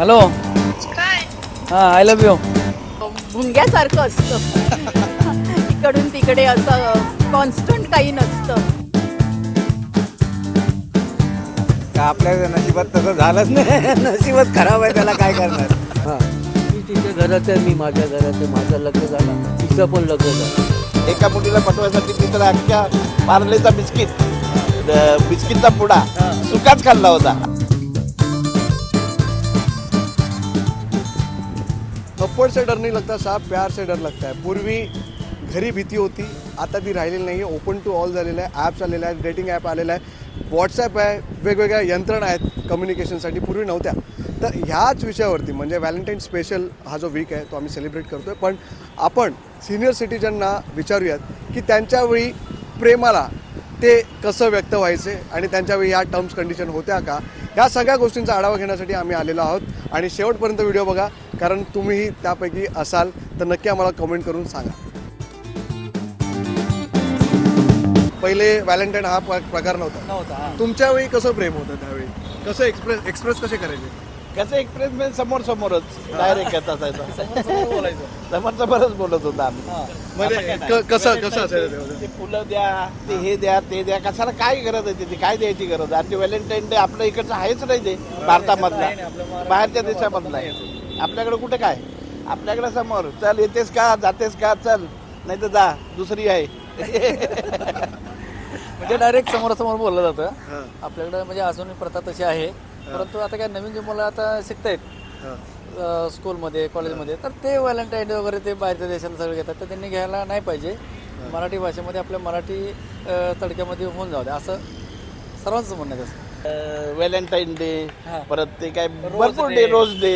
Hello. काय? हां I love you भुंग्यासारखं असतं. इकडून तिकडे असं कॉन्स्टंट काही नसतं. का आपल्या नशिबात तसं झालंच नाही. नशीबच खराब आहे त्याला काय करणार? हा. मी तिच्या घरात आहे मी माझ्या घरात आहे माझं लग्न झालं. तिचं पण लग्न झालं. एका मुलीला पटवायसाठी मी तर अख्ख्या पार्लेचा बिस्किट अं, बिस्किटचा पुडा सुकाच खाल्ला होता. थप्पड से डर नहीं लगता साहब प्यार से डर लगता है। पूर्वी घरी भीती होती आता ती राहिलेली नाही आहे ओपन टू ऑल झालेलं आहे ॲप्स आलेलं आहे डेटिंग ॲप आलेलं आहे व्हॉट्सॲप आहे वेगवेगळ्या यंत्रणा आहेत कम्युनिकेशनसाठी पूर्वी नव्हत्या. तर ह्याच विषयावरती म्हणजे व्हॅलेंटाईन स्पेशल हा जो वीक आहे तो आम्ही सेलिब्रेट करतो आहे पण आपण सिनियर सिटीजनना विचारूयात की त्यांच्यावेळी प्रेमाला ते कसं व्यक्त व्हायचे आणि त्यांच्यावेळी या टर्म्स कंडिशन होत्या का? ह्या सगळ्या गोष्टींचा आढावा घेण्यासाठी आम्ही आलेलो आहोत. आणि शेवटपर्यंत व्हिडिओ बघा. कारण तुम्हीही त्यापैकी असाल तर नक्की आम्हाला कमेंट करून सांगा. पहिले व्हॅलेंटाईन हा प- प्रकार नव्हता. नव्हता तुमच्या वेळी कसं प्रेम होतं त्यावेळी? कसं एक्सप्रेस एक्सप्रेस कसे करायचे? कसं एक्सप्रेस मध्ये समोर समोरच डायरेक्ट येत असायचा. समोर समोरच बोलत होता आम्ही. म्हणजे कसं कसं असायचं? ते फुलं द्या ते हे द्या ते द्या. कशाला काय गरज आहे त्याची? काय द्यायची गरज आहे? आणि व्हॅलेंटाईन डे आपल्या इकडचं आहेच नाही ते भारतामधला. बाहेरच्या देशामधला आहे. आपल्याकडे कुठे काय? आपल्याकडे समोर. चल येतेस का? जातेस का? चल. नाही तर जा. दुसरी आहे. म्हणजे डायरेक्ट समोरासमोर बोललं जातं. आपल्याकडे म्हणजे अजूनही प्रथा तशी आहे. परंतु आता काय नवीन जे मुलं आता शिकतायत स्कूलमध्ये कॉलेजमध्ये तर ते व्हॅलेंटाईन वगैरे ते बाहेरच्या देशाला सगळे घेतात तर त्यांनी घ्यायला नाही पाहिजे. मराठी भाषेमध्ये आपल्या मराठी तडक्यामध्ये होऊन जाऊ दे. असं सर्वांचं म्हणणं आहे तसं. व्हॅलेंटाईन डे हा. परत ते काय भरपूर डे. Rose day.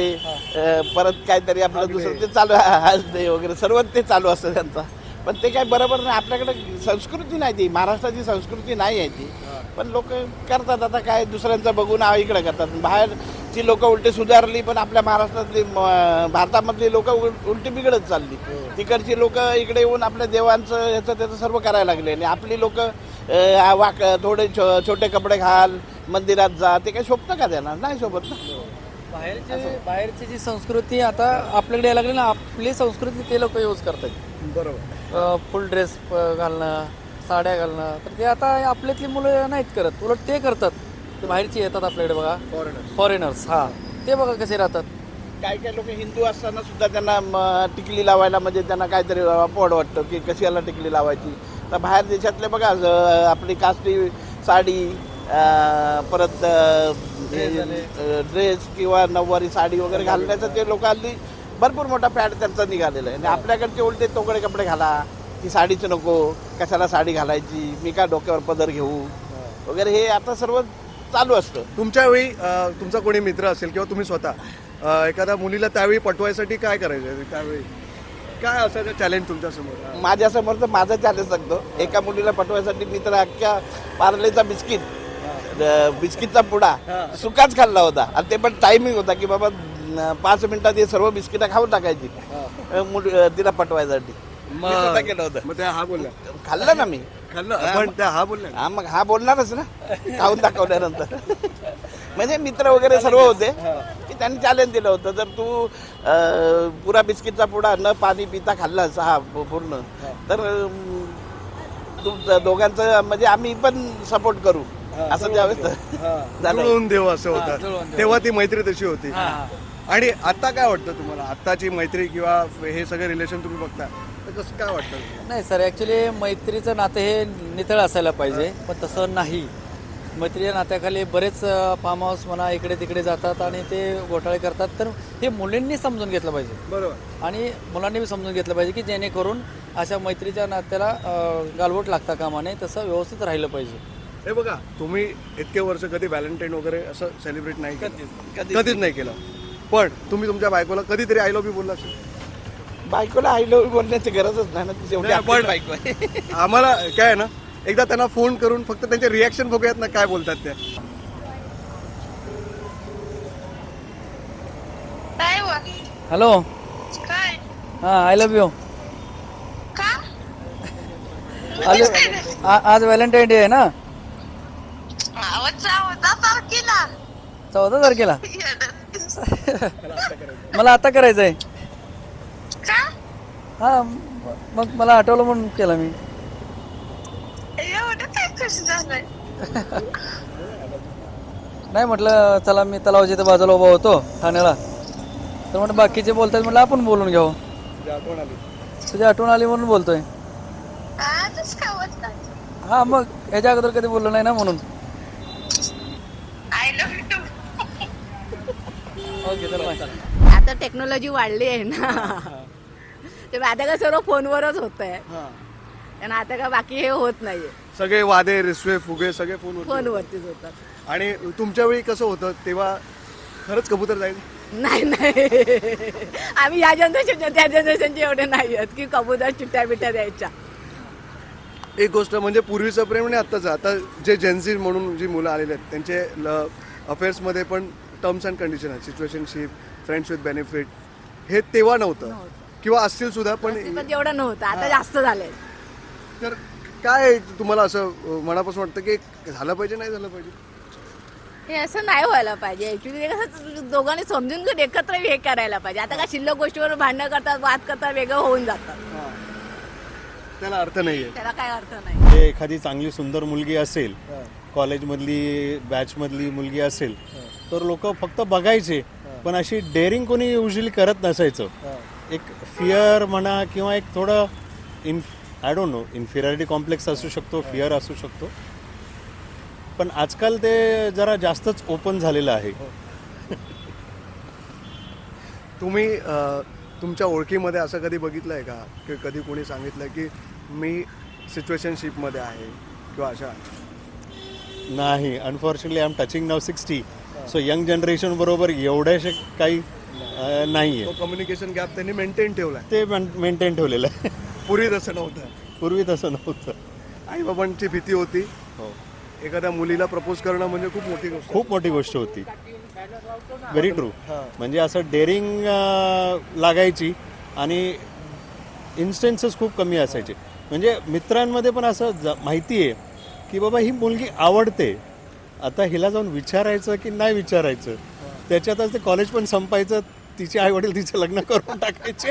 परत काहीतरी आपलं दुसरं ते चालू आज डे वगैरे सर्व ते चालू असतं त्यांचं. पण ते काय बरोबर नाही आपल्याकडे संस्कृती नाही ती महाराष्ट्राची संस्कृती नाही आहे ती. पण लोक करतात आता काय दुसऱ्यांचं बघून इकडे करतात. बाहेरची लोक उलटी सुधारली पण आपल्या महाराष्ट्रातली भारतामधली लोक उलटी बिघडत चालली. तिकडची लोक इकडे येऊन आपल्या देवांचं ह्याचं त्याचं सर्व करायला लागले. आणि आपली लोक वाक थोडे छो- छोटे कपडे घाल मंदिरात जा ते काही शोभतं का त्यांना? नाही शोभत ना. बाहेरची बाहेरची जी संस्कृती आता आपल्याकडे यायला लागली ना आपली संस्कृती ते लोक यूज करतात. बरोबर. फुल ड्रेस घालणं साड्या घालणं तर ते आता आपल्यातली मुलं नाहीत करत. उलट ते करतात. ते बाहेरची येतात आपल्याकडे बघा. फॉरेनर फॉरेनर्स हा. ते बघा कसे राहतात. काय काय लोक हिंदू असताना सुद्धा त्यांना म, टिकली लावायला म्हणजे त्यांना काहीतरी अपवाद वाटतं की कशाला टिकली लावायची. तर बाहेर देशातले बघा ज- आपली काष्टी साडी परत ड्रेस किंवा नऊवारी साडी वगैरे घालण्याचं ते लोक हल्ली भरपूर मोठा फॅट त्यांचा निघालेला आहे. आणि आपल्याकडचे उलटे तोकडे कपडे घाला ती साडीच नको कशाला साडी घालायची मी का डोक्यावर पदर घेऊ? वगैरे हे आता सर्व चालू असतं. तुमच्या वेळी तुमचा कोणी मित्र असेल किंवा तुम्ही स्वतः एखाद्या मुलीला त्यावेळी पटवायसाठी काय करायचं त्यावेळी? काय असायचं चॅलेंज तुमच्यासमोर माझ्यासमोर तर माझं चालू शकतो एका मुलीला पटवायसाठी मी तर अख्ख्या पार्लेचा बिस्किट बिस्किटचा पुडा सुकाच खाल्ला होता. आणि ते पण टायमिंग होता की बाबा पाच मिनिटात हे सर्व बिस्किटं खाऊन टाकायची. तिला पटवायसाठी. केलं होतं. मग त्या हा खाल्लं ना मी. खाल्लं. हा बोलल्या हा मग हा बोलणारच ना. खाऊन दाखवल्यानंतर. म्हणजे मित्र वगैरे सर्व होते की त्यांनी चॅलेंज दिलं होतं. जर तू पुरा बिस्किटचा पुडा न पाणी पिता खाल्लास हा पूर्ण. तर तू दोघांचं म्हणजे आम्ही पण सपोर्ट करू. असं त्यावेळेस झालं जुळवून देव असं हा, होतं. देव. तेव्हा ती मैत्री तशी होती. हा. आणि आता काय वाटतं तुम्हाला? आत्ताची मैत्री किंवा हे सगळे रिलेशन तुम्ही बघता तर कसं काय वाटतं? नाही सर ॲक्च्युली मैत्रीचं नातं हे नितळ असायला पाहिजे पण तसं नाही. मैत्रीच्या नात्याखाली बरेच फार्म हाऊस म्हणा इकडे तिकडे जातात आणि ते घोटाळे करतात. तर हे मुलींनी समजून घेतलं पाहिजे. बरोबर. आणि मुलांनी बी समजून घेतलं पाहिजे की जेणेकरून अशा मैत्रीच्या नात्याला अं, गालबोट लागता कामा नये तसं व्यवस्थित राहिलं पाहिजे. हे बघा तुम्ही इतके वर्ष कधी व्हॅलेंटाईन वगैरे असं सेलिब्रेट नाही केलं. कधीच नाही. केलं. पण तुम्ही तुमच्या बायकोला कधीतरी आय लव्ह यू बोलला असेल. बायकोला आई लव्ह बोलण्याची गरजच नाही ना ती शेवटी नाही, आपलीच पण- बायको आहे. आम्हाला काय आहे ना एकदा त्यांना फोन करून फक्त त्यांचे रिॲक्शन बघूयात ना काय बोलतात ते. काय व हॅलो. काय? हां आय लव्ह यू का? आज व्हॅलेंटाईन डे आहे ना? चौदा तारखेला. मला आता करायचं आहे हा मग मला आठवलं म्हणून केलं मी. नाही म्हटलं चला मी तलावाच्या इथं बाजूला उभा होतो ठाण्याला. तर म्हटलं बाकीचे बोलतात म्हटलं आपण बोलून घ्यावं तुझी आठवण आली म्हणून बोलतोय. हा मग ह्याच्या अगोदर कधी बोललो नाही ना म्हणून आय लव्ह यू आता टेक्नॉलॉजी वाढली आहे ना. ते आता का सर्व फोनवरच होत आहे कारण आता का बाकी हे होत नाहीये. सगळे वादे रिसवे फुगे सगळे फोन फोनवरतीच होतात. आणि तुमच्या वेळी कसं होतं? तेव्हा खरंच कबूतर जाईल? नाही नाही. आम्ही या जनरेशनच्या त्या जनरेशनचे एवढे नाही आहेत की कबूतर चिट्ट्या बिट्ट्या द्यायच्या. एक गोष्ट म्हणजे पूर्वीचं प्रेम आणि आत्ताचं. आता जे जेन्झी म्हणून जी मुलं आलेली आहेत त्यांचे अफेअर्समध्ये पण टर्म्स अँड कंडिशन आहेत. सिच्युएशनशिप फ्रेंड्स विथ बेनिफिट हे तेव्हा नव्हतं. किंवा असतील सुद्धा पण तेवढं नव्हतं. आता जास्त झालंय. तर काय तुम्हाला असं मनापासून वाटतं की झालं पाहिजे नाही झालं पाहिजे? हे असं नाही व्हायला पाहिजे. ऍक्च्युली कसं दोघांनी समजून घेऊन एकत्र हे करायला पाहिजे. आता काय शिल्लक गोष्टीवर भांडणं करतात वाद करतात वेगळं होऊन जातात. त्याला अर्थ नाहीये. त्याला काय अर्थ नाही. एखादी चांगली सुंदर मुलगी असेल कॉलेजमधली बॅचमधली मुलगी असेल तर लोक फक्त बघायचे पण अशी डेअरिंग कोणी युजली करत नसायचं. एक फिअर म्हणा किंवा एक थोडं in I don't know inferiority complex असू शकतो फिअर असू शकतो. पण आजकाल ते जरा जास्तच ओपन झालेलं आहे. तुम्ही अं, तुमच्या ओळखीमध्ये असं कधी बघितलंय का? की कधी कोणी सांगितलं की मी सिच्युएशनशिपमध्ये आहे किंवा अशा नाही unfortunately I am touching now sixty so young generation बरोबर एवढ्याशे काही नाही तो आहे कम्युनिकेशन गॅप त्यांनी मेंटेन ठेवलाय. ते मेंटेन ठेवलेलं आहे. पूर्वी तसं नव्हतं. पूर्वी तसं नव्हतं. आईबाबांची भीती होती. हो. एखाद्या मुलीला प्रपोज करणं म्हणजे खूप मोठी गोष्ट. खूप मोठी गोष्ट होती. व्हेरी ट्रू म्हणजे असं डेअरिंग लागायची आणि इन्स्टन्सेस खूप कमी असायचे. म्हणजे मित्रांमध्ये पण असं माहिती आहे की बाबा ही मुलगी आवडते. आता हिला जाऊन विचारायचं की नाही विचारायचं? त्याच्यातच ते कॉलेज पण संपायचं तिचे आई वडील तिचे लग्न करून टाकायचे.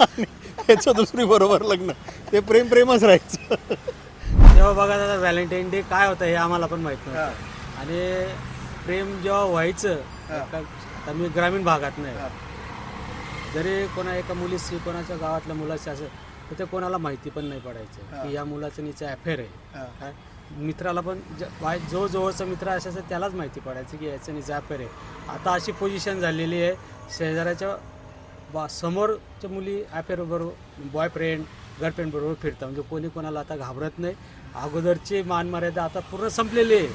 आणि त्याचं दुसरी बरोबर लग्न. ते प्रेम प्रेमच राहायचं. तेव्हा बघा दादा व्हॅलेंटाईन डे काय होतं हे आम्हाला पण माहीत नव्हतं. आणि प्रेम जेव्हा व्हायचं का- आता मी ग्रामीण भागात नाही. जरी कोणा एका मुलीशी कोणाच्या गावातल्या मुलाशी असं तर ते कोणाला माहिती पण नाही पडायचं. की या मुलाचं नीचं अफेअर आहे. काय? मित्राला पण ज- बाय जो जवळचा मित्र असायचा त्यालाच माहिती पडायचं की याचं नीचं अफेअर आहे. आता अशी पोझिशन झालेली आहे. शेजाऱ्याच्या बा समोरच्या मुली अफेअर बरोबर बॉयफ्रेंड गर्लफ्रेंड बरोबर फिरतात. म्हणजे कोणी कोणाला आता घाबरत नाही. अगोदरची मान मर्यादा आता पूर्ण संपलेली आहे.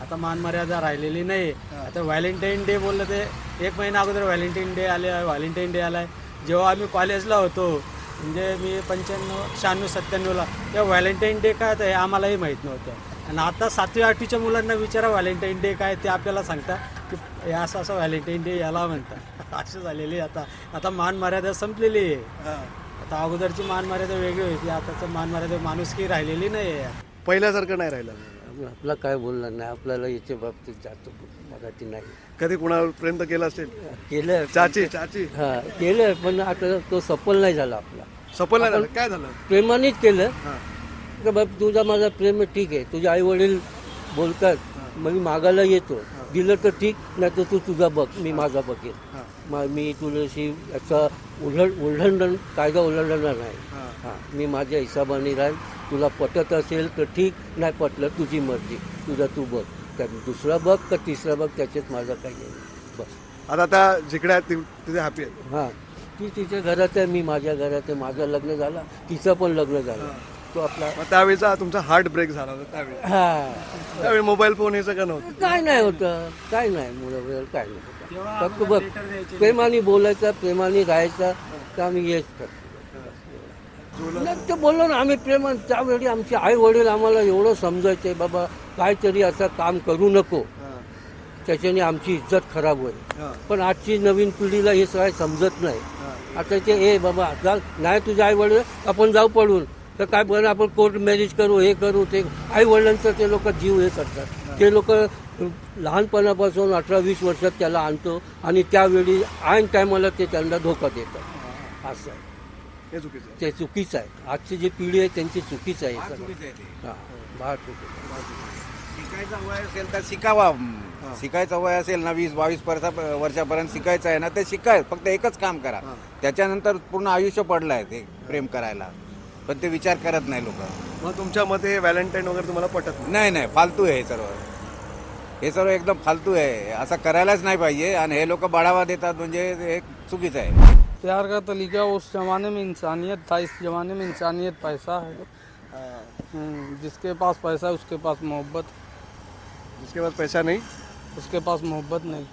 आता मान मर्यादा राहिलेली नाही. आता व्हॅलेंटाईन डे बोललं ते एक महिना अगोदर व्हॅलेंटाईन डे आले व्हॅलेंटाईन डे आलाय. जेव्हा आम्ही कॉलेजला होतो म्हणजे मी पंच्याण्णव शहाण्णव सत्त्याण्णवला तेव्हा व्हॅलेंटाईन डे काय होतं हे आम्हालाही माहीत नव्हतं. आणि आता सातव्या आठवीच्या मुलांना विचारा व्हॅलेंटाईन डे काय ते आपल्याला सांगता की हे असं असं व्हॅलेंटाईन डे याला म्हणतात. असं झालेली आहे आता. आता मान मर्यादा संपलेली आहे. आता अगोदरची मान मर्यादा वेगळी होती. आताचं मान मर्यादा माणुसकी राहिलेली नाही आहे पहिल्यासारखं नाही राहिलं. आपला काय बोलणार नाही आपल्याला याच्या बाबतीत जातो मराठी नाही. कधी कुणावर प्रयत्न केला असेल? केलं चाची चाची. हा केलं पण आता तो सफल नाही झाला आपला. सफल नाही झालं. काय झालं? प्रेमानेच केलं. हां. का बाबा तुझा माझा प्रेम आहे ठीक आहे. तुझे आई वडील बोलतात मग मी मागायला येतो. दिलं तर ठीक नाही तर तू तुझा बघ मी माझा बघेन. मग मी तुझ्याशी याचा उल्लंघ उल्लंघन कायदा उल्लंघणार नाही. हां मी माझ्या हिशोबाने राहील. तुला पटत असेल तर ठीक नाही पटलं तुझी मर्जी. तुझा तू बघ. त्या दुसरा बघ का तिसरा बघ त्याच्यात माझा काही नाही. बस. आता त्या जिकडे तिथे हॅपी आहेत. हां. ती तिच्या घरात आहे मी माझ्या घरात आहे. माझं लग्न झालं तिचं पण लग्न झालं. तो आपला त्यावेळेचा तुमचा हार्ट ब्रेक झाला होता त्यावेळी. हा. त्यावेळी मोबाईल फोन हे सगळं नव्हतं? काय नाही होतं. काय नाही मुलं काय नाही होतं. फक्त बघ. प्रेमाने बोलायचं प्रेमाने राहायचं तर आम्ही हेच करतो. नाही, ते बोललो ना आम्ही प्रेमा त्यावेळी आमचे आई वडील आम्हाला एवढं समजायचे बाबा काहीतरी असं काम करू नको. त्याच्याने आमची इज्जत खराब होईल. पण आजची नवीन पिढीला हे सगळं समजत नाही. आता ते ए बाबा जा नाही तुझे आई वडील आपण जाऊ पडून तर काय बरं आपण कोर्ट मॅरेज करू हे करू ते आई वडिलांचं ते लोक जीव हे करतात. ते लोक लहानपणापासून अठरा वीस वर्षात त्याला आणतो आणि त्यावेळी ऐन टायमाला ते त्यांना धोका देतात. असं आहे. हे चुकीचं आहे. ते चुकीचं आहे. आजची जी पिढी आहे त्यांची चुकीचं आहे. हां फार चुकीचं आहे. शिकायचं वय असेल तर शिकावा. शिकायचं वय असेल ना वीस बावीस वर्षा वर्षापर्यंत शिकायचं आहे ना ते शिकाय. फक्त एकच काम करा. त्याच्यानंतर पूर्ण आयुष्य पडलं आहे ते प्रेम करायला. पण ते विचार करत नाही लोक. मग तुमच्या मते व्हॅलेंटाईन वगैरे तुम्हाला पटत नाही? नाही नाही. फालतू आहे हे सर्व. हे सर्व एकदम फालतू आहे. असं करायलाच नाही पाहिजे. आणि हे लोक बढावा देतात म्हणजे हे चुकीचं आहे. प्यार का तरीका उस जमाने में इंसानियत था इस जमाने में इंसानियत पैसा है। हम्म, जिसके पास पैसा है उसके पास मोहब्बत। जिसके पास पैसा नहीं? उसके पास मोहब्बत नहीं।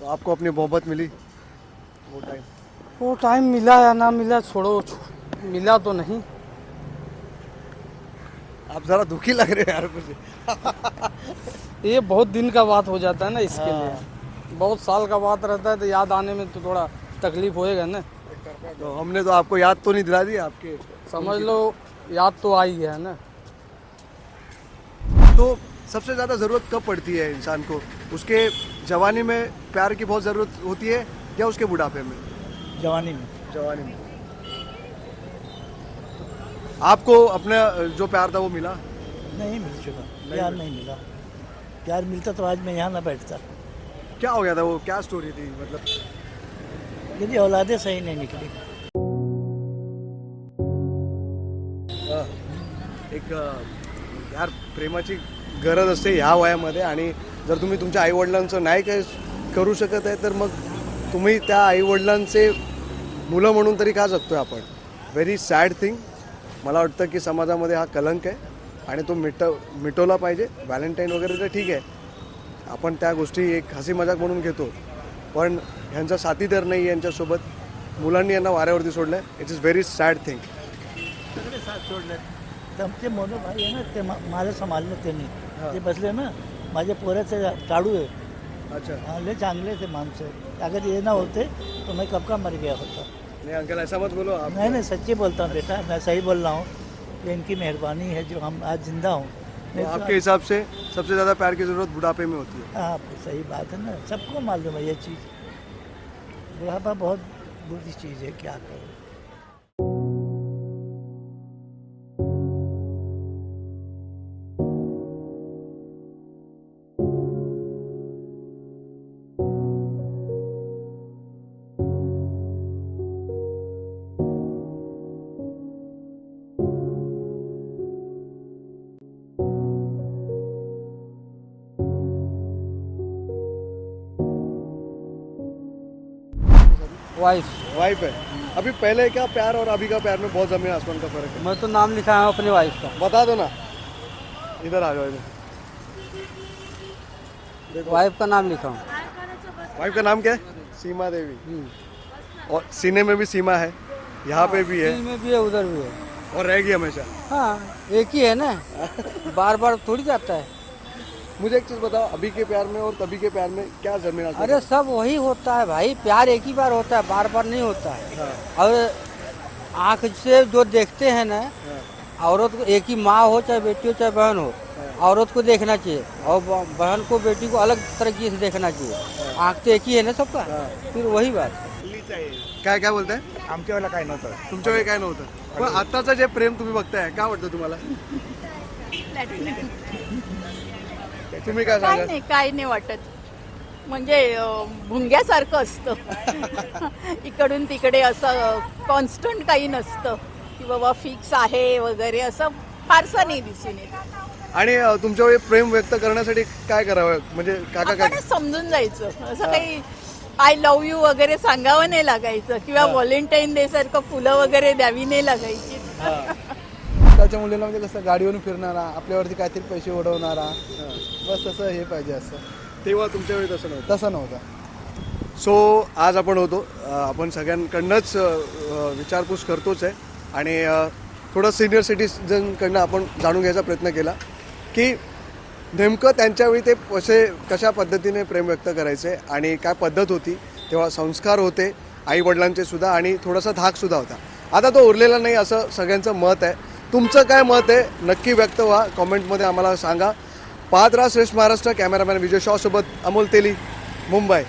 तो आपको अपनी मोहब्बत मिली? वो टाइम वो टाइम मिला या ना मिला छोड़ो मिला तो नहीं। आप जरा दुखी लग रहे हो यार कुछ ये बहुत दिन का बात हो जाता है ना इसके लिए। बहुत साल का बात रहता है तो याद आने में तो थोड़ा तकलीफ़ होएगा ना। तो हमने तो आपको याद तो नहीं दिला दी आपके समझ लो याद तो आई है ना। तो सबसे ज़्यादा ज़रूरत कब पड़ती है इंसान को? उसके जवानी में प्यार की बहुत ज़रूरत होती है या उसके बुढ़ापे में? जवानी में। जवानी में। आपको अपना जो प्यार था वो मिला? नहीं मिल चुका। प्यार नहीं मिला। प्यार मिलता तो आज मैं यहाँ ना बैठता। क्या हो गया था वो? क्या स्टोरी थी? मतलब यदि औलादे सही नहीं निकली एक यार प्रेमाची गरज असते ह्या वयामध्ये आणि जर तुम्ही तुमच्या आईवडिलांचं नाही काय करू शकत आहे तर मग तुम्ही त्या आईवडिलांचे मुलं म्हणून तरी का जगतोय आपण? व्हेरी सॅड थिंग मला वाटतं की समाजामध्ये हा कलंक आहे आणि तो मिट मिटवला पाहिजे. व्हॅलेंटाईन वगैरे तर ठीक आहे. आपण त्या गोष्टी एक हसी मजाक म्हणून घेतो. पण ह्यांचा साथीदार नाही यांच्यासोबत. मुलांनी यांना वाऱ्यावरती सोडलं आहे it is very sad thing सगळे साथ सोडले तर ते मोनो भाई आहे ना ते मा- मला सांभाळलं त्यांनी. ते बसले ना माझ्या पोराचे काढू आहे. अच्छा. हा, लय चांगले ते माणसं. अगर ये ना होते तो मैं कब का मर गया होता. नहीं अंकल ऐसा मत बोलो आप. नहीं नहीं सच्ची बोलता हूँ बेटा. मैं सही बोल रहा हूँ. ये इनकी मेहरबानी है जो हम आज जिंदा हूँ. तो आपके हिसाब से सबसे ज़्यादा प्यार की ज़रूरत बुढ़ापे में होती है? हाँ सही बात है ना सबको मालूम है ये चीज़। बुढ़ापा बहुत बुरी चीज़ है क्या करो? वाइफ वाइफ है। अभी पहले का प्यार और अभी का प्यार में बहुत ज़मीन आसमान का फ़र्क है? मैं तो नाम लिखा है अपनी वाइफ का। बता दो ना इधर आ जाओ इधर। वाइफ का नाम लिखा हूँ। वाइफ का नाम क्या है? सीमा देवी। और सीने में भी सीमा है यहाँ पे भी है। में भी है उधर भी है। और रहेगी हमेशा। हाँ एक ही है ना? बार बार थोड़ी जाता है। मुझे एक चीज़ बताओ अभी के प्यार में और तभी के प्यार में क्या जमीन अरे सब वही होता है भाई। प्यार एक ही बार होता है बार बार नहीं होता है। और आँख से जो देखते हैं ना औरत को एक ही माँ हो चाहे बेटी हो चाहे बहन हो औरत को देखना चाहिए। और बहन को बेटी को अलग तरीके से देखना चाहिए। आँख तो एक ही है ना सबका? फिर वही बात। काय काय बोलताय? आमच्या वेळेला काय नव्हतं. तुमच्या वेळी काय नव्हतं? पण आताचं जे प्रेम तुम्ही बघताय काय वाटतं तुम्हाला? तुम्ही काय काय सांगाल? नाही काय नाही वाटत. म्हणजे अं, भुंग्यासारखं असतं. इकडून तिकडे असं कॉन्स्टंट काही नसतं. की बाबा फिक्स आहे वगैरे असं फारसं नाही दिसून येत. आणि अ, तुमच्या वेळी प्रेम व्यक्त करण्यासाठी काय करावं? म्हणजे काका काय? आपणच समजून जायचं. असं काही आय लव्ह यू वगैरे सांगावं नाही लागायचं. किंवा व्हॉलेंटाईन डे सारखं फुलं वगैरे द्यावी नाही लागायची. आजकालच्या मुलींना म्हणजे कसं गाडीवरून फिरणारा आपल्यावरती काहीतरी पैसे उडवणारा बस तसं हे पाहिजे असं. तेव्हा तुमच्या वेळी तसं नव्हतं. तसं नव्हतं. सो आज आपण होतो अ, आपण सगळ्यांकडनंच अ, अ, विचारपूस करतोच आहे. आणि अ, थोडं सिनियर सिटीजनकडनं आपण जाणून घ्यायचा प्रयत्न केला की नेमकं त्यांच्यावेळी ते कसे कशा पद्धतीने प्रेम व्यक्त करायचे आणि काय पद्धत होती तेव्हा संस्कार होते आईवडिलांचे सुद्धा आणि थोडासा धाकसुद्धा होता. आता तो उरलेला नाही असं सगळ्यांचं मत आहे. तुमचं काय मत आहे? नक्की व्यक्त व्हा. कॉमेंटमध्ये आम्हाला सांगा. पाहत राहा श्रेष्ठ महाराष्ट्र कॅमेरामॅन विजय शॉसोबत अमोल तेली मुंबई.